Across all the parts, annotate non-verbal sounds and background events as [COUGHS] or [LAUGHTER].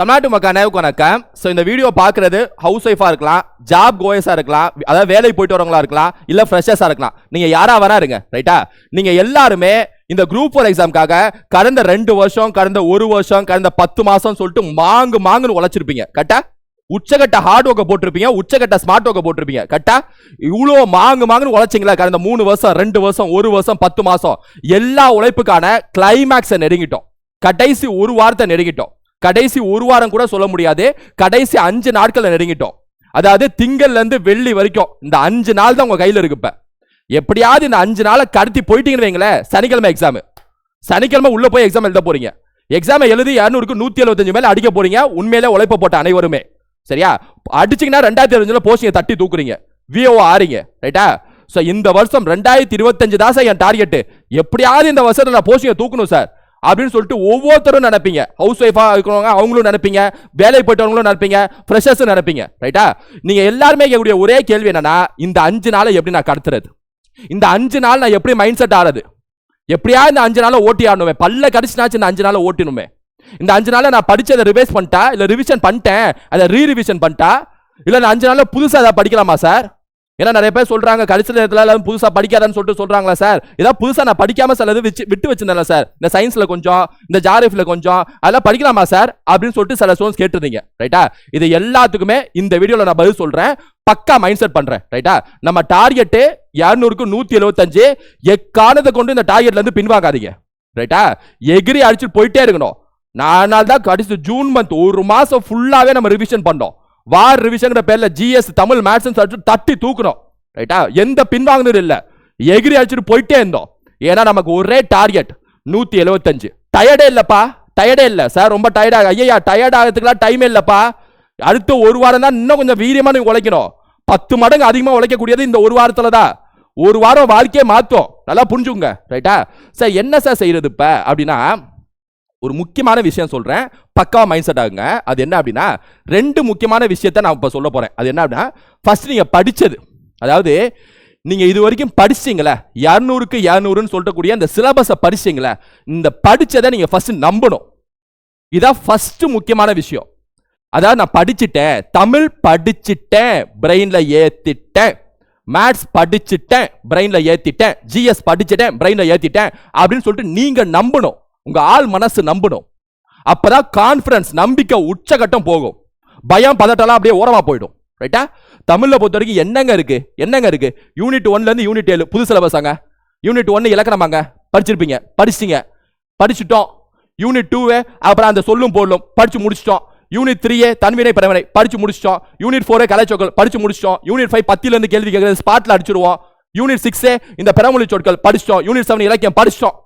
தமிழ்நாட்டு மக்கள் அனைவருக்கும் வணக்கம். ஸோ இந்த வீடியோ பார்க்குறது ஹவுஸ் ஒய்ஃபாக இருக்கலாம் ஜாப் கோயஸாக இருக்கலாம் அதாவது வேலைக்கு போயிட்டு வரவங்களா இருக்கலாம் இல்லை ஃப்ரெஷர்ஸாக இருக்கலாம். நீங்கள் யாராக வேணா இருங்க ரைட்டா நீங்கள் எல்லாருமே இந்த குரூப் ஃபோர் எக்ஸாம்க்காக கடந்த ரெண்டு வருஷம் கடந்த ஒரு வருஷம் கடந்த பத்து மாதம் சொல்லிட்டு மாங்கு மாங்குன்னு உழைச்சிருப்பீங்க. கரெக்டா? உச்சகட்ட ஹார்ட் ஒர்க்கை போட்டிருப்பீங்க உச்சகட்ட ஸ்மார்ட் ஒர்க்கை போட்டிருப்பீங்க. கரெக்டா? இவ்வளோ மாங்கு மாங்குன்னு உழைச்சிங்களா கடந்த மூணு வருஷம் ரெண்டு வருஷம் ஒரு வருஷம் பத்து மாதம் எல்லா உழைப்புக்கான கிளைமேக்ஸை நெருங்கிட்டோம். கடைசி ஒரு வாரத்தை நெருங்கிட்டோம். கடைசி ஒரு வாரம் கூட சொல்ல முடியாது. கடைசி அஞ்சு நாட்களில் நெருங்கிட்டோம். அதாவது திங்கள்லேருந்து வெள்ளி வரைக்கும் இந்த அஞ்சு நாள் தான் உங்கள் கையில் இருக்கு இப்போ. எப்படியாவது இந்த அஞ்சு நாளை கடத்தி போயிட்டீங்கன்னு வைங்களேன் சனிக்கிழமை எக்ஸாமு சனிக்கிழமை உள்ளே போய் எக்ஸாம் எழுத போகிறீங்க எக்ஸாம் எழுதி இரநூறுக்கு நூற்றி எழுபத்தஞ்சு மேலே அடிக்க போகிறீங்க உண்மையிலே உழைப்ப போட்ட அனைவருமே. சரியா? அடிச்சிங்கன்னா ரெண்டாயிரத்தி இருபத்தஞ்சில் போஸ்டிங்கை தட்டி தூக்குறீங்க. விஓ ஆறீங்க. ரைட்டா ஸோ இந்த வருஷம் ரெண்டாயிரத்தி இருபத்தஞ்சு தான் சார் என் டார்கெட்டு எப்படியாவது இந்த வருஷத்தில் நான் போஸ்டிங்கை தூக்கணும் சார் அப்படின்னு சொல்லிட்டு ஒவ்வொருத்தரும் நினைப்பீங்க. ஹவுஸ் ஒய்ஃபாக இருக்கிறவங்க அவங்களும் நினைப்பீங்க. வேலைக்கு போயிட்டவங்களும் நினைப்பீங்க. ஃப்ரெஷர்ஸும் நினைப்பீங்க. ரைட்டா நீங்கள் எல்லாருமே கேட்கக்கூடிய ஒரே கேள்வி என்னன்னா இந்த அஞ்சு நாளை எப்படி நான் கடத்துறது? இந்த அஞ்சு நாள் நான் எப்படி மைண்ட் செட் ஆறது? எப்படியா இந்த அஞ்சு நாளை ஓட்டி ஆடணுமே? பல்ல கடிச்சினாச்சு இந்த அஞ்சு நாளை ஓட்டினுமே இந்த அஞ்சு நாளில் நான் படித்ததை ரிவைஸ் பண்ணிட்டா இல்லை ரிவிஷன் பண்ணிட்டேன் அதை ரீ ரிவிஷன் பண்ணிட்டா இல்லை நான் அஞ்சு நாளில் புதுசாக அதை படிக்கலாமா சார் ஏன்னா நிறைய பேர் சொல்றாங்க கடைசி நேரத்தில் எல்லாம் புதுசாக படிக்காதான்னு சொல்லிட்டு சொல்றாங்களா சார் ஏதாவது புதுசாக நான் படிக்காம சிலது வச்சு விட்டு வச்சிருந்தேன் சார் இந்த சயின்ஸ்ல கொஞ்சம் இந்த ஜாரிஃப்ல கொஞ்சம் அதெல்லாம் படிக்கலாமா சார் அப்படின்னு சொல்லிட்டு சில ஸ்டோன்ஸ் கேட்டிருந்தீங்க ரைட்டா இது எல்லாத்துக்குமே இந்த வீடியோவில் நான் பதில் சொல்றேன் பக்கா மைண்ட் செட் பண்றேன் ரைட்டா நம்ம டார்கெட்டு இரநூறுக்கு நூத்தி எழுபத்தஞ்சு எக்காலத்தை கொண்டு இந்த டார்கெட்ல இருந்து பின்வாங்காதீங்க ரைட்டா எகிரி அடிச்சுட்டு போயிட்டே இருக்கணும். நானால் தான் கடைசி ஜூன் மந்த் ஒரு மாசம் ஃபுல்லாவே நம்ம ரிவிஷன் பண்ணோம். வார் ரிவிஷன்ங்கிற பேர்ல ஜிஎஸ் தமிழ் மேத்ஸ் தட்டி தூக்கணும் ரைட்டா எந்த பின்வாங்கினது இல்லை. எகிரி அடிச்சுட்டு போயிட்டே இருந்தோம். ஏன்னா நமக்கு ஒரே டார்கெட் நூத்தி எழுபத்தஞ்சு டயர்டே இல்லப்பா. டயர்டே இல்லை. சார் ரொம்ப டயர்டாக ஐயா டயர்ட் ஆகிறதுக்குலாம் டைமே இல்லைப்பா. அடுத்த ஒரு வாரம் தான் இன்னும் கொஞ்சம் வீரியமாக நீங்கள் உழைக்கணும். பத்து மடங்கு அதிகமாக உழைக்கக்கூடியது இந்த ஒரு வாரத்தில் தான். ஒரு வாரம் வாழ்க்கையே மாற்றும் நல்லா புரிஞ்சுங்க ரைட்டா சார் என்ன சார் செய்கிறது இப்போ? அப்படின்னா ஒரு முக்கியமான விஷயம் சொல்கிறேன் பக்காவா மைண்ட் செட் ஆகுங்க. அது என்ன அப்படின்னா ரெண்டு முக்கியமான விஷயத்தை நான் இப்போ சொல்ல போகிறேன் அது என்ன அப்படின்னா ஃபர்ஸ்ட் நீங்கள் படித்தது அதாவது நீங்கள் இது வரைக்கும் படிச்சிங்களே இரநூறுக்கு இரநூறுன்னு சொல்லக்கூடிய அந்த சிலபஸை படிச்சிங்களே இந்த படித்ததை நீங்கள் ஃபர்ஸ்ட் நம்பணும். இதான் ஃபஸ்ட்டு முக்கியமான விஷயம். அதாவது நான் படிச்சிட்டேன். தமிழ் படிச்சிட்டேன் பிரெயினில் ஏற்றிட்டேன் மேத்ஸ் படிச்சிட்டேன் பிரெயினில் ஏற்றிட்டேன் ஜிஎஸ் படிச்சிட்டேன் பிரெயினில் ஏற்றிட்டேன் அப்படின்னு சொல்லிட்டு நீங்கள் நம்பணும். உங்க ஆள் மனசு நம்பணும். அப்பதான் கான்ஃபிடன்ஸ் நம்பிக்கை உச்சகட்டம் போகும். பயம் பதட்டம்லாம் அப்படியே ஓரமா போயிடும். ரைட்டா தமிழ்ல பொறுத்த வரைக்கும் என்னங்க இருக்கு? என்னங்க இருக்கு? யூனிட் ஒன்ல இருந்து யூனிட் ஏழு. புது சிலபஸாங்க யூனிட் ஒன்னு இலக்கணமாங்க படிச்சிருப்பீங்க. படிச்சிட்டீங்க. படிச்சுட்டோம். யூனிட் டூவே அப்புறம் அந்த சொல்லும் போடலும் படிச்சு முடிச்சிட்டோம். யூனிட் த்ரீயே தன்வினை பரவனை படிச்சு முடிச்சிட்டோம். யூனிட் ஃபோரே கலைச்சொற்கள். படிச்சு முடிச்சிட்டோம். யூனிட் ஃபைவ் பத்திலேருந்து கேள்வி கேட்குறது ஸ்பாட்டில் அடிச்சிருவோம். யூனிட் சிக்ஸே இந்த பெறமொழி சொற்கள். படிச்சிட்டோம். யூனிட் செவன் இலக்கியம் படிச்சிட்டோம்.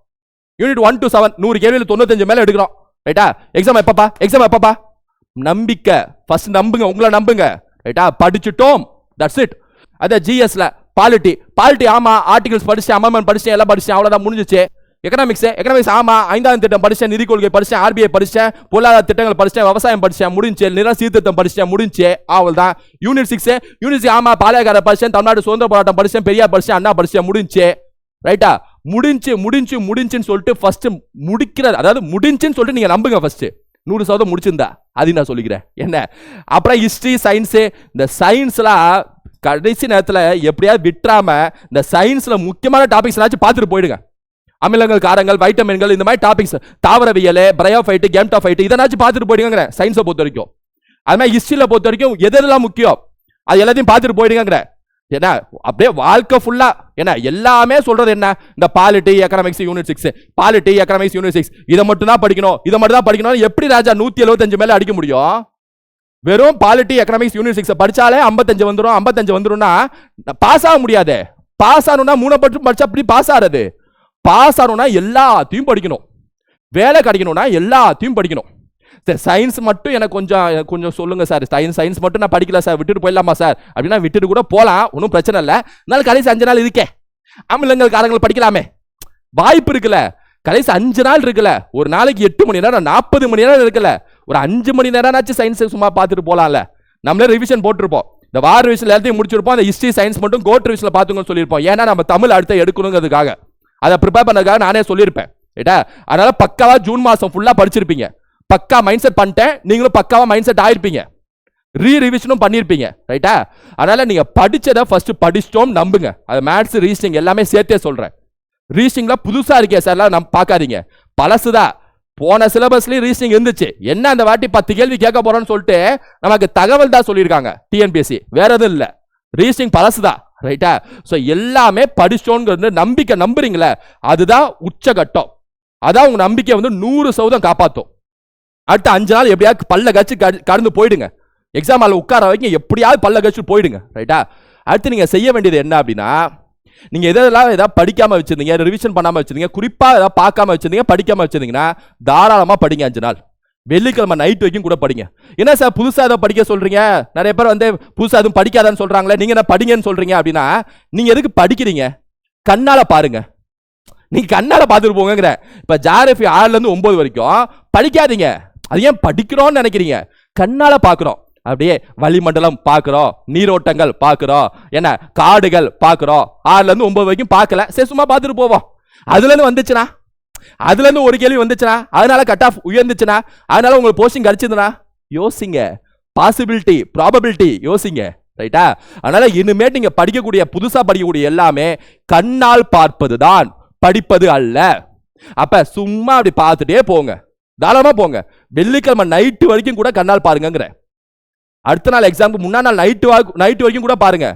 யூனிட் ஒன் டு செவன் நூறு கேள்வியில் தொண்ணூத்தஞ்சு மேலே எடுக்கிறோம். ரைட்டா எக்ஸாம் எப்பப்பா? எக்ஸாம் எப்பப்பா? நம்பிக்கை. ஃபர்ஸ்ட் நம்புங்க உங்களை நம்புங்க. ரைட்டா படிச்சுட்டோம். தட்ஸ் இட் அதான் ஜிஎஸ்ல பாலிட்டி பாலிட்டி ஆமா ஆர்டிகல்ஸ் படிச்சேன் அமெண்ட்மெண்ட் படிச்சேன் எல்லாம் படிச்சேன் அவ்வளோதான் முடிஞ்சிச்சு. எக்கனாமிக்ஸ் எக்கனாமிக்ஸ் ஆமா ஐந்தாம் திட்டம் படிச்சேன் நிதி கொள்கை படிச்சேன் ஆர்பிஐ படிச்சேன் பொருளாதார திட்டங்கள் படிச்சேன் விவசாயம் படிச்சேன் முடிஞ்சு நில சீர்திருத்தம் படிச்சேன் முடிஞ்சு அவ்வளவுதான். யூனிட் சிக்ஸ் யூனிட் ஆமா பாளையக்கார படிச்சேன் தமிழ்நாடு சுதந்திர போராட்டம் படிச்சேன் பெரியார் படிச்சேன் அண்ணா படிச்சேன் முடிஞ்சு. ரைட்டா முடிஞ்சு முடிஞ்சு முடிஞ்சுன்னு சொல்லிட்டு ஃபர்ஸ்ட் முடிக்கிறது அதாவது முடிஞ்சுன்னு சொல்லிட்டு நீங்க நம்புங்க ஃபர்ஸ்ட் நூறு சதவீதம் முடிச்சிருந்தா. அது நான் சொல்லிக்கிறேன். என்ன? அப்புறம் ஹிஸ்டரி சயின்ஸு இந்த சயின்ஸ்லாம் கடைசி நேரத்தில் எப்படியாவது விட்டுறாம இந்த சயின்ஸில் முக்கியமான டாபிக்ஸ் ஏதாச்சும் பார்த்துட்டு போயிடுங்க. அமிலங்கள் காரங்கள் வைட்டமின்கள் இந்த மாதிரி டாபிக்ஸ் தாவரவியல் பிரயோஃபைட்டு கேம்டாஃபைட்டு இதனாச்சும் பார்த்துட்டு போயிடுங்கிறேன் சயின்ஸை பொறுத்த வரைக்கும். அது மாதிரி ஹிஸ்ட்ரியில் பொறுத்த வரைக்கும் எது எதெல்லாம் முக்கியம்? அது எல்லாத்தையும் பார்த்துட்டு போயிடுங்கிறேன் என்ன அப்படியே வாழ்க்கை ஃபுல்லா என்ன எல்லாமே சொல்றது என்ன? இந்த polity economics unit six polity economics unit six இதை மட்டும் தான் படிக்கணும் இதை மட்டும் தான் படிக்கணும் எப்படி ராஜா நூத்தி எழுபத்தஞ்சு மேல அடிக்க முடியும்? வெறும் பாலிட்டி எக்கனாமிக்ஸ் யூனிட் சிக்ஸ் படிச்சாலே ஐம்பத்தஞ்சு வந்துடும் ஐம்பத்தஞ்சு வந்துடும்னா பாஸ் ஆக முடியாது. பாஸ் ஆகணும்னா மூணு பட்சம் படிச்சா அப்படி பாஸ் ஆகிறது பாஸ் ஆகணும்னா எல்லாத்தையும் படிக்கணும். வேலை கிடைக்கணும்னா எல்லாத்தையும் படிக்கணும். சார் சயின்ஸ் மட்டும் எனக்கு கொஞ்சம் கொஞ்சம் சொல்லுங்கள் சார் சயின்ஸ் சயின்ஸ் மட்டும் நான் படிக்கல சார் விட்டுட்டு போயிடலாமா சார் அப்படின்னா விட்டுட்டு கூட போகலாம் ஒன்றும் பிரச்சனை இல்லை. இருந்தாலும் கடைசி அஞ்சு நாள் இருக்கே. அமிலங்கள் காரங்கள் படிக்கலாமே. வாய்ப்பு இருக்குல்ல. கடைசி அஞ்சு நாள் இருக்குல்ல. ஒரு நாளைக்கு எட்டு மணி நேரம் நாற்பது மணி நேரம் இருக்குல்ல. ஒரு அஞ்சு மணி நேரம்னாச்சும் சயின்ஸை சும்மா பார்த்துட்டு போகலாம்ல நம்மளே ரிவிஷன் போட்டிருப்போம். இந்த வார ரிவிஷன் எல்லாத்தையும் முடிச்சிருப்போம். அந்த ஹிஸ்ட்ரி சயின்ஸ் மட்டும் கோட் ரிவிஷனில் பார்த்துங்கன்னு சொல்லியிருப்போம். ஏன்னா நம்ம தமிழ் அடுத்த எடுக்கணுங்கிறதுக்காக. அதை ப்ரிப்பேர் பண்ணதுக்காக நானே சொல்லியிருப்பேன். ஏட்டா அதனால் பக்காவாக ஜூன் மாதம் ஃபுல்லாக படிச்சிருப்பீங்க. பக்கா மைண்ட் செட் பண்ணிட்டேன். நீங்களும் பக்காவாக மைண்ட் செட் ஆயிருப்பீங்க. ரீ ரிவிஷனும் பண்ணியிருப்பீங்க ரைட்டா அதனால் நீங்கள் படித்ததை ஃபஸ்ட்டு படிச்சிட்டோம் நம்புங்க. அது மேத்ஸ் ரீசனிங் எல்லாமே சேர்த்தே சொல்கிறேன் ரீசனிங்ல புதுசாக இருக்கே சார்லாம் நம்ம பார்க்காதீங்க. பழசுதான் போன சிலபஸ்லேயும் ரீசனிங் இருந்துச்சு. என்ன அந்த வாட்டி பத்து கேள்வி கேட்க போறோம்னு சொல்லிட்டு நமக்கு தகவல் தான் சொல்லியிருக்காங்க. டிஎன்பிஎஸ்சி வேற எதுவும் இல்லை. ரீசனிங் பழசுதான் ரைட்டா ஸோ எல்லாமே படிச்சோங்கிறது நம்பிக்கை நம்புறீங்களே. அதுதான் உச்சகட்டம். அதான் உங்க நம்பிக்கை வந்து நூறு சதவீதம் காப்பாற்றும் அடுத்த அஞ்சு நாள் எப்படியாவது பல்ல கச்சு கடந்து போயிடுங்க. எக்ஸாம் ஹாலில் உட்கார வரைக்கும் எப்படியாவது பல்ல கச்சு போயிடுங்க. ரைட்டா அடுத்து நீங்கள் செய்ய வேண்டியது என்ன அப்படின்னா நீங்கள் எதெல்லாம் ஏதாவது படிக்காமல் வச்சிருந்தீங்க ரிவிஷன் பண்ணாமல் வச்சிருந்தீங்க குறிப்பாக ஏதாவது பார்க்காம வச்சுருந்தீங்க படிக்காமல் வச்சிருந்தீங்கன்னா தாராளமாக படிங்க அஞ்சு நாள். வெள்ளிக்கிழமை நைட் வரைக்கும் கூட படிங்க. என்ன சார் புதுசாக ஏதோ படிக்க சொல்கிறீங்க நிறைய பேர் வந்து புதுசாக எதுவும் படிக்காதன்னு சொல்கிறாங்களே நீங்கள் என்ன படிங்கன்னு சொல்கிறீங்க அப்படின்னா நீங்கள் எதுக்கு படிக்கிறீங்க? கண்ணால் பாருங்கள் நீங்கள் கண்ணால் பார்த்துட்டு போங்கிற இப்போ ஜாரஃபி ஆறுலேருந்து ஒம்பது வரைக்கும் படிக்காதீங்க. அது ஏன் படிக்கிறோம்னு நினைக்கிறீங்க? கண்ணால் பார்க்குறோம் அப்படியே வளிமண்டலம் பார்க்குறோம் நீரோட்டங்கள் பார்க்குறோம் என்ன காடுகள் பார்க்குறோம் ஆறுலேருந்து ஒம்பது ஒன்பது வரைக்கும் பார்க்கல சரி சும்மா பார்த்துட்டு போவோம். அதுலேருந்து வந்துச்சுனா? ஒரு கேள்வி வந்துச்சுனா? அதனால கட் ஆஃப் உயர்ந்துச்சுனா? அதனால உங்களுக்கு போஸ்டிங் கிடைச்சதுனா? யோசிங்க. பாசிபிலிட்டி ப்ராபபிலிட்டி யோசிங்க. ரைட்டா அதனால இனிமேட்டு நீங்கள் படிக்கக்கூடிய புதுசாக படிக்கக்கூடிய எல்லாமே கண்ணால் பார்ப்பது தான் படிப்பது அல்ல. அப்போ சும்மா அப்படி பார்த்துட்டே போங்க. தாராளமாக போங்க. வெள்ளிக்கிழமை நைட்டு வரைக்கும் கூட கண்ணால் பாருங்கிற அடுத்த நாள் எக்ஸாமுக்கு முன்னா நாள் நைட்டு நைட்டு வரைக்கும் கூட பாருங்க.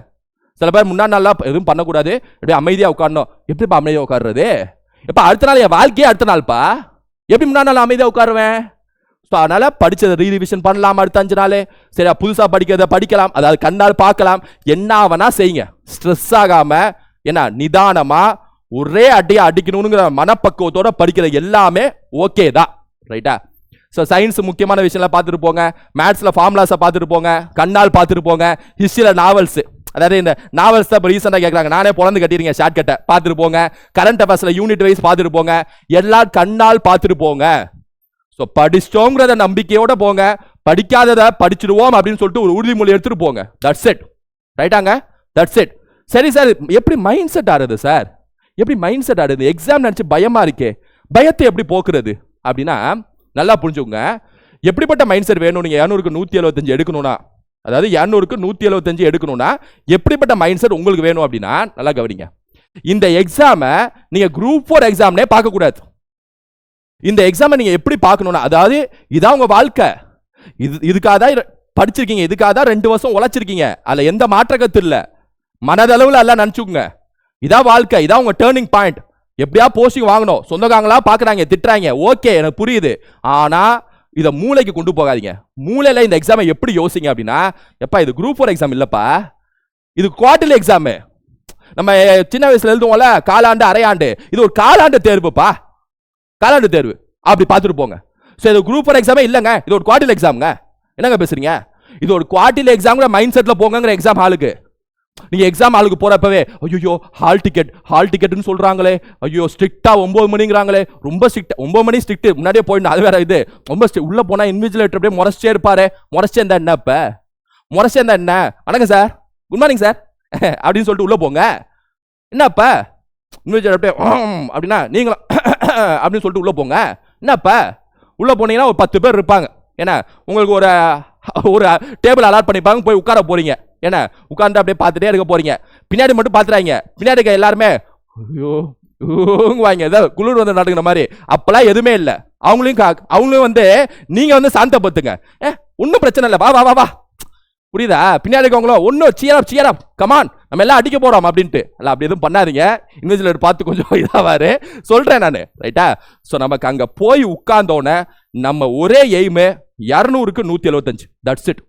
சில பேர் முன்னா நாள்லாம் எதுவும் பண்ணக்கூடாது. அப்படியே அமைதியாக உட்காரணும். எப்படிப்பா அமைதியாக உட்காடுறது இப்போ அடுத்த நாள் என் வாழ்க்கையே அடுத்த நாள்ப்பா. எப்படி முன்னா நாள் அமைதியாக உட்காருவேன்? ஸோ அதனால் படித்ததை ரீரிவிஷன் பண்ணலாம் அடுத்த அஞ்சு நாள். சரி புதுசாக படிக்கிறத படிக்கலாம். அதாவது கண்ணால் பார்க்கலாம். என்ன வேணா செய்யுங்க. ஸ்ட்ரெஸ் ஆகாமல் என்ன நிதானமாக ஒரே அடியாக அடிக்கணுங்கிற மனப்பக்குவத்தோட படிக்கிற எல்லாமே ஓகே தான். ரைட்டா ஸோ சயின்ஸ் முக்கியமான விஷயம்லாம் பார்த்துட்டு போங்க. மேத்ஸில் ஃபார்முலாஸை பார்த்துட்டு போங்க. கண்ணால் பார்த்துட்டு போங்க. ஹிஸ்ட்ரியில் நாவல்ஸ் அதாவது இந்த நாவல்ஸ் தான் இப்போ ரீசெண்டாக கேட்குறாங்க நானே பிறந்து கட்டிடுங்க ஷார்ட் கட்டை பார்த்துட்டு போங்க. கரண்ட் அஃபேர்ஸில் யூனிட் வைஸ் பார்த்துட்டு போங்க. எல்லா கண்ணால் பார்த்துட்டு போங்க. ஸோ படிச்சிட்டோங்கிறத நம்பிக்கையோட போங்க. படிக்காததை படிச்சிடுவோம் அப்படின்னு சொல்லிட்டு ஒரு உறுதிமொழி எடுத்துகிட்டு போங்க. தட்ஸ் இட் ரைட்டாங்க தட்ஸ் இட் சரி சார் எப்படி மைண்ட் செட் ஆடுது சார் எப்படி மைண்ட் செட் ஆடுது எக்ஸாம் நினச்சி பயமாக இருக்கே. பயத்தை எப்படி போக்குறது? அப்படின்னா நல்லா புரிஞ்சுக்கோங்க. எப்படிப்பட்ட மைண்ட் செட் வேணும்? நீங்கள் இரநூறுக்கு நூற்றி எழுபத்தஞ்சு எடுக்கணும்னா அதாவது இரநூறுக்கு நூற்றி எழுபத்தஞ்சு எடுக்கணும்னா எப்படிப்பட்ட மைண்ட் செட் உங்களுக்கு வேணும் அப்படின்னா நல்லா கவனிங்க. இந்த எக்ஸாமை நீங்கள் குரூப் ஃபோர் எக்ஸாம்னே பார்க்கக்கூடாது. இந்த எக்ஸாமை நீங்கள் எப்படி பார்க்கணும்னா அதாவது இதான் உங்கள் வாழ்க்கை. இது இதுக்காக தான் படிச்சிருக்கீங்க இதுக்காக தான் ரெண்டு வருஷம் உழைச்சிருக்கீங்க. அதில் எந்த மாற்ற கற்று இல்லை. மனதளவில் எல்லாம் நினச்சிக்கோங்க. இதான் வாழ்க்கை இதான் உங்கள் டேர்னிங் பாயிண்ட் எப்படியா போஸ்டிங் வாங்கணும்? சொந்தக்காரங்களா பார்க்குறாங்க திட்டுறாங்க. ஓகே எனக்கு புரியுது. ஆனால் இதை மூளைக்கு கொண்டு போகாதீங்க. மூளையில் இந்த எக்ஸாமை எப்படி யோசிங்க அப்படின்னா எப்பா இது குரூப் ஃபோர் எக்ஸாம் இல்லைப்பா. இது குவார்டர்லி எக்ஸாமு நம்ம சின்ன வயசுல எழுதுவோம்ல காலாண்டு அரையாண்டு. இது ஒரு காலாண்டு தேர்வுப்பா. காலாண்டு தேர்வு. அப்படி பார்த்துட்டு போங்க. ஸோ இது குரூப் ஃபோர் எக்ஸாமே இல்லைங்க. இது ஒரு குவார்டர்லி எக்ஸாமுங்க என்னங்க பேசுறீங்க? இது ஒரு குவார்டர்லி எக்ஸாம்ங்கிற மைண்ட் செட்டில் போங்கங்கிற எக்ஸாம் ஹாலுக்கு நீங்க எக்ஸாம் ஆளுக்கு போறப்பவே ஐயோ ஹால் டிக்கெட் ஹால் டிக்கெட்னு சொல்றாங்களே. ஐயோ ஸ்ட்ரிக்டா ஒன்பது மணிங்கிறாங்களே. ரொம்ப ஸ்ட்ரிக்ட் ஒன்பது மணி ஸ்ட்ரிக்ட் முன்னாடியே போயிடணும் அது வேற இது. ரொம்ப ஸ்ட்ரிக் உள்ள போனா இன்விஜிலேட்டர் அப்படியே முறைச்சே இருப்பாரு. முறைச்சே இருந்தா என்ன இப்ப? முறைச்சே இருந்தா என்ன? வணக்கம் சார் குட் மார்னிங் சார் அப்படின்னு சொல்லிட்டு உள்ள போங்க. என்னப்ப இன்விஜிலேட்டர் அப்படியே அப்படின்னா நீங்களும் [COUGHS] அப்படின்னு சொல்லிட்டு உள்ள போங்க. என்னப்ப உள்ள போனீங்கன்னா ஒரு பத்து பேர் இருப்பாங்க. ஏன்னா உங்களுக்கு ஒரு ஒரு டேபிள் அலாட் பண்ணிப்பாங்க போய் உட்கார போறீங்க. என்ன உட்கார்ந்து அப்படியே பார்த்துட்டே இருக்க போறீங்க. பின்னாடி மட்டும் பார்த்துறாங்க பின்னாடி இருக்க எல்லாருமே ஐயோ வாங்க ஏதோ குளிர் வந்து நடக்கிற மாதிரி. அப்பெல்லாம் எதுவுமே இல்லை. அவங்களையும் கா அவங்களும் வந்து நீங்க வந்து சாந்தப்படுத்துங்க. ஏ ஒன்றும் பிரச்சனை இல்லை. வா வா வா வா. புரியுதா? பின்னாடி இருக்கவங்களோ ஒன்றும் சியரப் சியரப் கமான் நம்ம எல்லாம் அடிக்க போகிறோம் அப்படின்ட்டு. அல்ல அப்படி எதுவும் பண்ணாதீங்க. இன்விஜிலேட்டர் பார்த்து கொஞ்சம் [LAUGHS] இதாவாரு. சொல்றேன் நான். ரைட்டா ஸோ நமக்கு அங்க போய் உட்கார்ந்தோன்னே நம்ம ஒரே எய்மு இரநூறுக்கு நூற்றி எழுபத்தஞ்சு தட்ஸ் இட்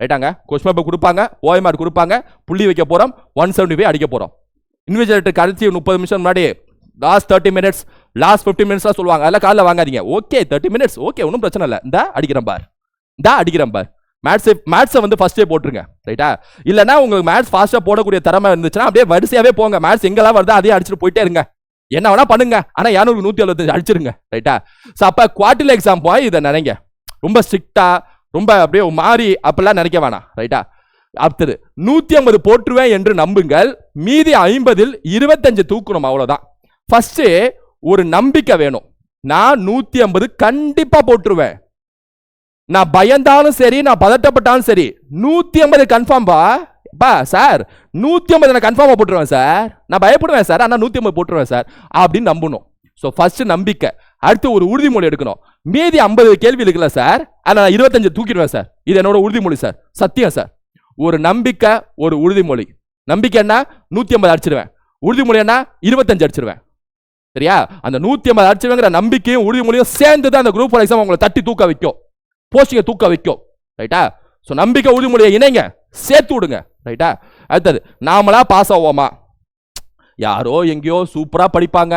ரைட்டாங்க? கொஸ்டின் பேப்பர் கொடுப்பாங்க ஓஎம்ஆர் கொடுப்பாங்க புள்ளி வைக்க போகிறோம் ஒன் செவன்டி ஃபைவ் அடிக்க போகிறோம் இன்விஜிலேட்டர் கடைசி முப்பது நிமிஷம் முன்னாடி last thirty minutes last fifty மினிட்ஸ்லாம் சொல்லுவாங்க. அதெல்லாம் காலைல வாங்காதீங்க. ஓகே தேர்ட்டி மினிட்ஸ் ஓகே ஒன்றும் பிரச்சனை இல்லை. இந்த அடிக்கிறேன் பார். இந்த அடிக்கிறேன் பார். மேத்ஸை மேத்ஸை வந்து ஃபஸ்ட்டே போட்டுருங்க. ரைட்டா? இல்லைன்னா உங்களுக்கு மேத்ஸ் ஃபாஸ்ட்டாக போடக்கூடிய திறமை இருந்துச்சுன்னா அப்படியே வரிசையாகவே போங்க. மேத்ஸ் எங்கெல்லாம் வருதோ அதே அடிச்சுட்டு போயிட்டே இருங்க. என்ன வேணா பண்ணுங்க. ஆனால் இரநூறு நூற்றி எழுபத்தஞ்சு அடிச்சிருங்க. ரைட்டா? ஸோ அப்போ குவார்டர்லி எக்ஸாம் போய் இதை நினைங்க. ரொம்ப ஸ்ட்ரிக்டாக ரொம்ப அப்படியே மாறி அப்பெல்லாம் நினைக்க வேணாம் ரைட்டா அடுத்தது நூற்றி ஐம்பது போட்டுருவேன் என்று நம்புங்கள். மீதி ஐம்பதில் இருபத்தஞ்சு தூக்கணும் அவ்வளோதான் ஃபஸ்ட்டு ஒரு நம்பிக்கை வேணும். நான் நூற்றி ஐம்பது கண்டிப்பாக போட்டுருவேன் நான் பயந்தாலும் சரி நான் பதட்டப்பட்டாலும் சரி நூற்றி ஐம்பது கன்ஃபார்ம் பா சார் நூற்றி ஐம்பது நான் கன்ஃபார்மாக போட்டுருவேன் சார் நான் பயப்படுவேன் சார் ஆனால் நூற்றி ஐம்பது போட்டுருவேன் சார் அப்படின்னு நம்பணும். ஸோ ஃபஸ்ட்டு நம்பிக்கை. அடுத்து ஒரு உறுதிமொழி எடுக்கணும். மீதி ஐம்பது கேள்வி இருக்குல்ல சார் அதை நான் இருபத்தஞ்சு தூக்கிடுவேன் சார். இது என்னோட உறுதிமொழி சார். சத்தியம் சார். ஒரு நம்பிக்கை ஒரு உறுதிமொழி. நம்பிக்கை என்ன? ஐம்பது அடிச்சிடுவேன் உறுதிமொழி என்ன? இருபத்தஞ்சு அடிச்சிடுவேன் சரியா? அந்த நூற்றி ஐம்பது அடிச்சிருவேங்கிற நம்பிக்கையும் உறுதிமொழியும் சேர்ந்து தான் அந்த குரூப் எக்ஸாம் உங்களை தட்டி தூக்க வைக்கும். போஸ்டிங்கை தூக்க வைக்கும். ரைட்டா ஸோ நம்பிக்கை உறுதிமொழியை இணைங்க. சேர்த்து விடுங்க. ரைட்டா அடுத்தது நாமளா பாஸ் ஆவோமா? யாரோ எங்கேயோ சூப்பராக படிப்பாங்க.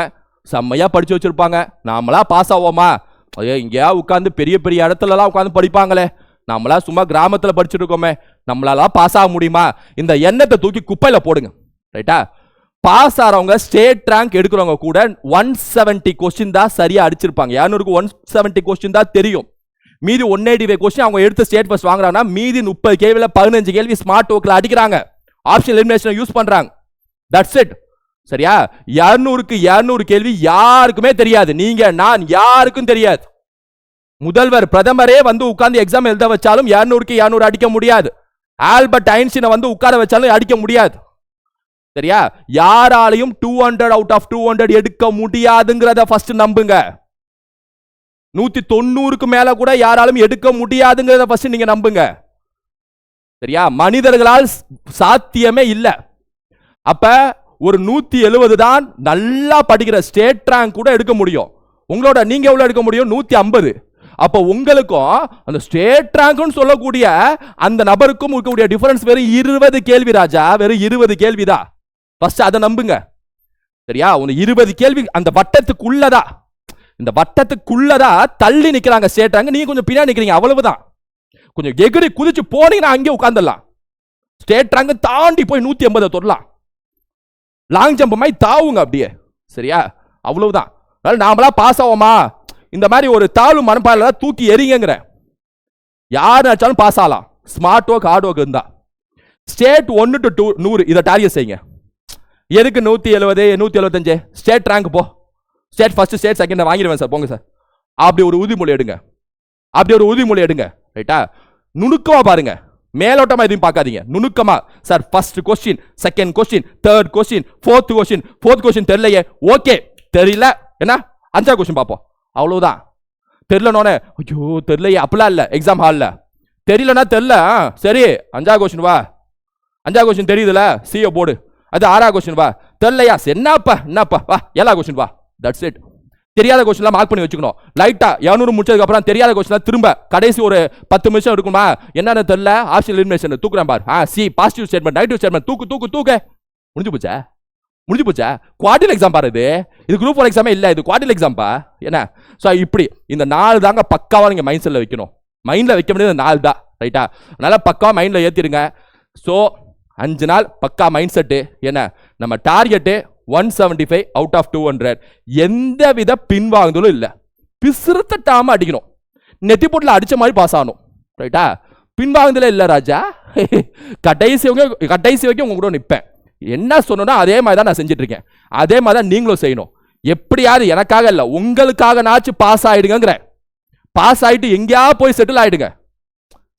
செம்மையாக படித்து வச்சுருப்பாங்க. நாமளா பாஸ் ஆவோமா? ஐயோ இங்கேயா உட்காந்து பெரிய பெரிய இடத்துலலாம் உட்காந்து படிப்பாங்களே. நம்மளா சும்மா கிராமத்தில் படிச்சுட்டு இருக்கோமே நம்மளால பாஸ் ஆக முடியுமா? இந்த எண்ணத்தை தூக்கி குப்பையில் போடுங்க. ரைட்டா பாஸ் ஆகிறவங்க ஸ்டேட் ரேங்க் எடுக்கிறவங்க கூட ஒன் செவன்ட்டி கொஸ்டின் தான் சரியாக அடிச்சிருப்பாங்க. இரநூறுக்கு ஒன் செவன்ட்டி கொஸ்டின் தான் தெரியும். மீதி ஒன் எயிட்டி ஃபைவ் கொஸ்டின் அவங்க எடுத்து ஸ்டேட் ஃபர்ஸ்ட் வாங்குறாங்கன்னா மீதி முப்பது கேள்வியில் பதினஞ்சு கேள்வி ஸ்மார்ட் ஒர்க்கில் அடிக்கிறாங்க. ஆப்ஷன் எலிமினேஷனை யூஸ் பண்ணுறாங்க தட்ஸ் இட் சரியா? இரநூறுக்கு இரநூறு கேள்வி யாருக்குமே தெரியாது. நீங்க நான் யாருக்கும் தெரியாது. முதல்வர் பிரதமரே வந்து உட்கார்ந்து எக்ஸாம் எழுத வச்சாலும் இரநூறுக்கு இரநூறு அடிக்க முடியாது. ஆல்பர்ட் ஐன்ஸ்டீனை வந்து உட்கார வச்சாலும் அடிக்க முடியாது. சரியா? யாராலையும் two hundred out of two hundred எடுக்க முடியாதுங்கிறத ஃபர்ஸ்ட் நம்புங்க. நூத்தி தொண்ணூறுக்கு மேல கூட யாராலும் எடுக்க முடியாதுங்கிறத ஃபர்ஸ்ட் நீங்க நம்புங்க. சரியா? மனிதர்களால் சாத்தியமே இல்லை. அப்ப ஒரு நூற்றி எழுபது தான் நல்லா படிக்கிற ஸ்டேட் ரேங்க் கூட எடுக்க முடியும். உங்களோட நீங்கள் எவ்வளோ எடுக்க முடியும்? நூற்றி ஐம்பது. அப்போ உங்களுக்கும் அந்த ஸ்டேட் ரேங்க்னு சொல்லக்கூடிய அந்த நபருக்கும் இருக்கக்கூடிய டிஃபரன்ஸ் வெறும் இருபது கேள்வி ராஜா வெறும் இருபது கேள்விதான். ஃபர்ஸ்ட் அதை நம்புங்க. சரியா? ஒரு இருபது கேள்வி அந்த வட்டத்துக்குள்ளதா? இந்த வட்டத்துக்குள்ளதா தள்ளி நிற்கிறாங்க ஸ்டேட் ரேங்க் நீங்கள் கொஞ்சம் பின்னாடி நிற்கிறீங்க அவ்வளவுதான். கொஞ்சம் எகிரி குதிச்சு போனீங்கன்னா அங்கே உட்காந்துடலாம் ஸ்டேட் ரேங்க் தாண்டி போய் நூற்றி ஐம்பதை தொடலாம். லாங் ஜம்ப் மாதிரி தாவுங்க அப்படியே. சரியா? அவ்வளவுதான். அதனால் நாமளா பாஸ் ஆவோமா? இந்த மாதிரி ஒரு தாழ்வு மனப்பால தூக்கி எறிங்கிறேன் யார் நினச்சாலும் பாஸ் ஆகலாம். ஸ்மார்ட் ஒர்க் ஹார்ட் ஒர்க் இருந்தா. ஸ்டேட் ஒன்று டு டூ நூறு இதை டார்கெட் செய்யுங்க. எதுக்கு நூற்றி எழுபது நூற்றி எழுபத்தஞ்சு ஸ்டேட் ரேங்க் போ. ஸ்டேட் ஃபர்ஸ்ட் ஸ்டேட் செகண்ட் வாங்கிடுவேன் சார். போங்க சார். அப்படி ஒரு உறுதிமொழி எடுங்க. அப்படி ஒரு உறுதிமொழி எடுங்க. ரைட்டா நுணுக்கமாக பாருங்கள் மேலோட்டமா எதுவும் பார்க்காதீங்க. நுணுக்கமா. Sir first question second question third question fourth question fourth question தெரியலையே. ஓகே தெரியல. என்ன? அஞ்சாவது கொஸ்டின் பார்ப்போம். அவ்வளவுதான். தெரியலனோனே ஐயோ தெரியலையே. அப்படிலாம் இல்லை. எக்ஸாம் ஹாலில் தெரியலனா தெரில ஆ, சரி. அஞ்சாவது கொஸ்டின் வா. அஞ்சாவது கொஸ்டின் தெரியுதுல. சிஓ போர்டு அது ஆறாவது கொஸ்டின் வா. தெரிலையா சரி, என்னப்பா? என்னப்பா? வா ஏழாவது கொஸ்டின் வா. தட்ஸ் இட் தெரியாத கொஸ்டின்லாம் மார்க் பண்ணி வச்சுக்கணும். லைட்டாக இரநூறு முடிச்சதுக்கப்புறம் தெரியாத கொஸ்டின் திரும்ப கடைசி ஒரு பத்து நிமிஷம் இருக்குமா? என்னென்ன தெரியல. ஆப்ஷன் எலிமினேஷன் தூக்குறேன் பார். ஆ C positive statement negative statement தூக்கு தூக்கு தூக்கு. முடிஞ்சு போச்சா? முடிஞ்சு போச்சா? குவார்டர் எக்ஸாம் பாரு இது. இது குரூப் ஒன் எக்ஸாமே இல்லை இது குவார்டர் எக்ஸாம் பா. என்ன? ஸோ இப்படி. இந்த நாலு தாங்க பக்காவாக நீங்கள் மைண்ட் செட்டில் வைக்கணும். மைண்டில் வைக்க முடியாது நாலு தான். ரைட்டா நல்லா பக்காவாக மைண்டில் ஏற்றிடுங்க ஸோ அஞ்சு நாள் பக்கா மைண்ட் செட்டு என்ன? நம்ம target one seventy five out of two hundred எந்த வித பின்வாங்குதலும் இல்லை. பிசுறு தட்டாம அடிக்கணும். நெத்தி போட்டில் அடித்த மாதிரி பாஸ் ஆகணும். ரைட்டா பின்வாங்குதல இல்லை ராஜா. [LAUGHS] கடைசி வரைக்கும் கடைசி வரைக்கும் உங்க கூட நிற்பேன் என்ன சொன்னோன்னா அதே மாதிரி தான் நான் செஞ்சிட்ருக்கேன். அதே மாதிரி தான் நீங்களும் செய்யணும். எப்படியாவது எனக்காக இல்லை உங்களுக்காக நாச்சு பாஸ் ஆகிடுங்கிறேன் பாஸ் ஆகிட்டு எங்கேயாவது போய் செட்டில் ஆகிடுங்க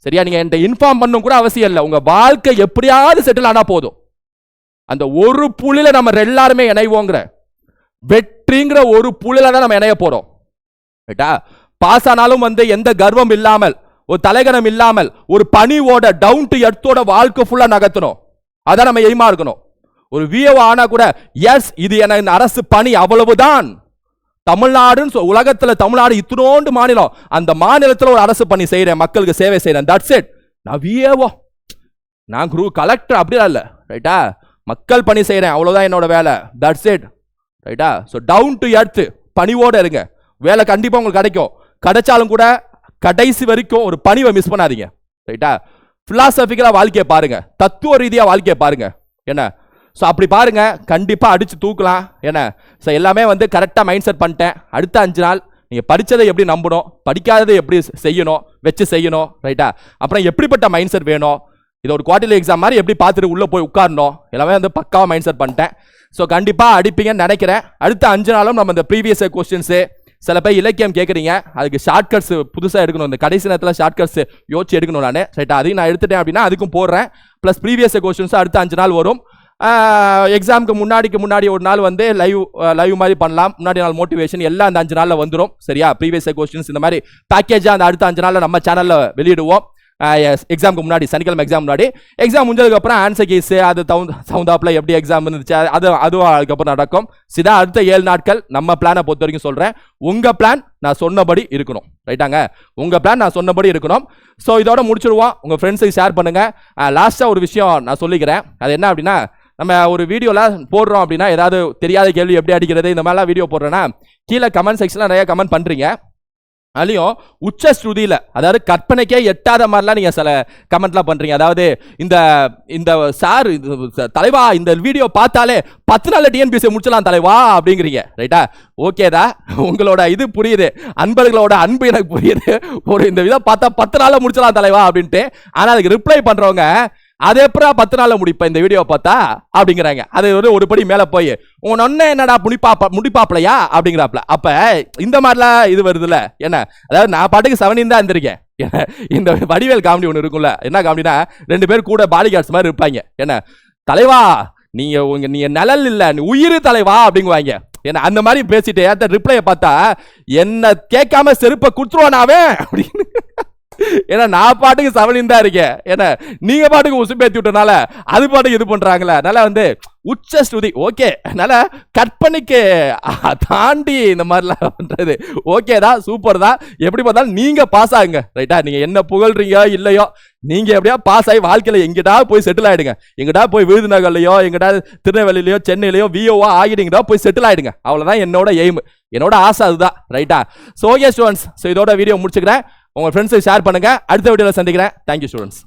சரியா? நீங்கள் என்கிட்ட இன்ஃபார்ம் பண்ணும் கூட அவசியம் இல்லை. உங்கள் வாழ்க்கை எப்படியாவது செட்டில் ஆனால் போதும். அந்த ஒரு புள்ளில நம்ம எல்லாருமே இணைவோங்கிற வெற்றிங்கிற ஒரு புள்ளில தான் நம்ம இணைய போறோம். ரைட்டா பாஸ் ஆனாலும் வந்து எந்த கர்வம் இல்லாமல் ஒரு தலைகணம் இல்லாமல் ஒரு பணிவோட டவுன் டு எர்த்தோட வாழ்க்கை ஃபுல்லாக நகர்த்தணும். அதான் நம்ம எய்மா இருக்கணும். ஒரு விஓ ஆனால் கூட எஸ் இது என இந்த அரசு பணி அவ்வளவுதான். தமிழ்நாடுன்னு உலகத்தில் தமிழ்நாடு இத்தனோண்டு மாநிலம். அந்த மாநிலத்தில் ஒரு அரசு பணி செய்கிறேன் மக்களுக்கு சேவை செய்கிறேன் தட்ஸ் இட் நான் விஏஓ நான் குரு கலெக்டர் அப்படிலாம் இல்லை. ரைட்டா மக்கள் பணி செய்கிறேன் அவ்வளோதான் என்னோட வேலை. தட்ஸ் இட் ரைட்டா ஸோ டவுன் டு எர்த்து பணிவோடு இருங்க. வேலை கண்டிப்பாக உங்களுக்கு கிடைக்கும். கிடைச்சாலும் கூட கடைசி வரைக்கும் ஒரு பணிவை மிஸ் பண்ணாதீங்க. ரைட்டா ஃபிலாசபிக்கலாக வாழ்க்கையை பாருங்கள் தத்துவ ரீதியாக வாழ்க்கையை பாருங்கள் என்ன? ஸோ அப்படி பாருங்கள் கண்டிப்பாக அடித்து தூக்கலாம். என்ன? ஸோ எல்லாமே வந்து கரெக்டாக மைண்ட் செட் பண்ணிட்டேன். அடுத்த அஞ்சு நாள் நீங்கள் படித்ததை எப்படி நம்பணும்? படிக்காததை எப்படி செய்யணும்? வச்சு செய்யணும். ரைட்டா அப்புறம் எப்படிப்பட்ட மைண்ட் செட் வேணும்? இது ஒரு குவார்டர்லி எக்ஸாம் மாதிரி எப்படி பார்த்துட்டு உள்ளே போய் உட்காரணும்? எல்லாமே வந்து பக்காவாக மைண்ட் செட் பண்ணிட்டேன். ஸோ கண்டிப்பாக அடிப்பீங்கன்னு நினைக்கிறேன். அடுத்த அஞ்சு நாளும் நம்ம இந்த ப்ரீவியஸ் கொஸ்டின்ஸு சில பேர் இலக்கியம் கேட்குறீங்க அதுக்கு ஷார்ட்கட்ஸ் புதுசாக எடுக்கணும். இந்த கடைசி நேரத்தில் ஷார்ட்கட்ஸ் யோசிச்சு எடுக்கணும் நான். ரைட்டா அதையும் நான் எடுத்துட்டேன் அப்படின்னா அதுக்கும் போடுறேன். ப்ளஸ் ப்ரீவியஸ் கொஸ்டின்ஸும் அடுத்த அஞ்சு நாள் வரும். எக்ஸாமுக்கு முன்னாடிக்கு முன்னாடி ஒரு நாள் வந்து லைவ் லைவ் மாதிரி பண்ணலாம். முன்னாடி நாள் மோட்டிவேஷன் எல்லாம் அந்த அஞ்சு நாளில் வந்துடும் சரியா? ப்ரீவியஸ் கொஸ்டின்ஸ் இந்த மாதிரி பேக்கேஜாக அந்த அடுத்த அஞ்சு நாளில் நம்ம சேனலில் வெளியிடுவோம். Ah, எக்ஸாமுக்கு முன்னாடி சனிக்கிழமை எக்ஸாம் முன்னாடி. எக்ஸாம் முடிஞ்சதுக்கப்புறம் ஆன்சர் கேஸ் அது தவுந்த சவுந்தாப்பில் எப்படி எக்ஸாம் இருந்துச்சு அது- அதுவும் அதுக்கப்புறம் நடக்கும். சிதா அடுத்த ஏழு நாட்கள் நம்ம பிளானை பொறுத்த வரைக்கும் சொல்கிறேன் உங்கள் பிளான் நான் சொன்னபடி இருக்கணும். ரைட்டாங்க உங்கள் பிளான் நான் சொன்னபடி இருக்கணும். ஸோ இதோட முடிச்சிடுவோம். உங்கள் ஃப்ரெண்ட்ஸுக்கு ஷேர் பண்ணுங்கள் லாஸ்ட்டாக ah, ஒரு விஷயம் நான் சொல்லிக்கிறேன். அது என்ன அப்படின்னா நம்ம ஒரு வீடியோலாம் போடுறோம் அப்படின்னா ஏதாவது தெரியாத கேள்வி எப்படி அடிக்கிறது இந்த மாதிரிலாம் வீடியோ போடுறேன்னா கீழே கமெண்ட் செக்ஷனில் நிறைய கமெண்ட் பண்ணுறீங்க அதுலேயும் உச்ச ஸ்ருதியில் அதாவது கற்பனைக்கே எட்டாத மாதிரிலாம் நீங்கள் சில கமெண்ட்லாம் பண்ணுறீங்க அதாவது இந்த இந்த சார் தலைவா இந்த வீடியோ பார்த்தாலே பத்து நாள் டிஎன்பிசி முடிச்சலாம் தலைவா அப்படிங்கிறீங்க. ரைட்டா ஓகேதா உங்களோட இது புரியுது. அன்பர்களோட அன்பு எனக்கு புரியுது. ஒரு இந்த இதை பார்த்தா பத்து நாளில் முடிச்சலாம் தலைவா அப்படின்ட்டு. ஆனால் அதுக்கு ரிப்ளை பண்ணுறவங்க அது எப்படா பத்து நாள்ல முடிப்பேன் இந்த வீடியோ பார்த்தா? அப்படிங்கிறாங்க. அது வந்து ஒரு படி மேல போய் உன் ஒன்ன என்னடா முடிப்பாப்பா முடிப்பாப்லையா? அப்படிங்கிறாப்ல. அப்ப இந்த மாதிரிலாம் இது வருதுல்ல. என்ன? அதாவது நான் பாட்டுக்கு செவனின் தான் இருந்திருக்கேன் என்ன, இந்த வடிவேல் காமெடி ஒன்று இருக்கும்ல. என்ன காமெடினா ரெண்டு பேர் கூட பாடி கார்ட்ஸ் மாதிரி இருப்பாங்க. என்ன? தலைவா நீங்க உங்க நீங்க நிழல் இல்லை நீ உயிர் தலைவா? அப்படிங்குவாங்க. ஏன்னா அந்த மாதிரி பேசிட்டு ஏத்த ரிப்ளையை பார்த்தா என்ன கேட்காம செருப்பை குத்துருவானாவே அப்படின்னு. ஏன்னா நான் பாட்டுக்கு செவனின் தான் இருக்கேன். ஏன்னா நீங்க பாட்டுக்கு உசுப்பேத்தி விட்டனால அது பாட்டுக்கு இது பண்றாங்களே. அதனால வந்து உச்ச ஸ்ருதி ஓகே. அதனால கற்பனைக்கு தாண்டி இந்த மாதிரிலாம் பண்றது. ஓகே தான் சூப்பர் தான். எப்படி பார்த்தாலும் நீங்க பாஸ் ஆகுங்க. ரைட்டா நீங்க என்ன புகழ்றீங்க இல்லையோ? நீங்க எப்படியா பாஸ் ஆகி வாழ்க்கையில எங்கிட்டா போய் செட்டில் ஆயிடுங்க. எங்கிட்டா போய் விருதுநகர்லயோ எங்கிட்டா திருநெல்வேலியிலயோ சென்னையிலயோ விஓவா ஆகிட்டீங்கடா போய் செட்டில் ஆயிடுங்க. அவ்வளவுதான் என்னோட எய்ம் என்னோட ஆசை அதுதான். ரைட்டா ஸோ ஓகே ஸ்டூடெண்ட்ஸ் ஸோ இதோட வீடியோ முடிச்சுக்கிறேன். உங்க ஃப்ரெண்ட்ஸுக்கு ஷேர் பண்ணுங்க. அடுத்த வீடியோவில் சந்திக்கிறேன். Thank you students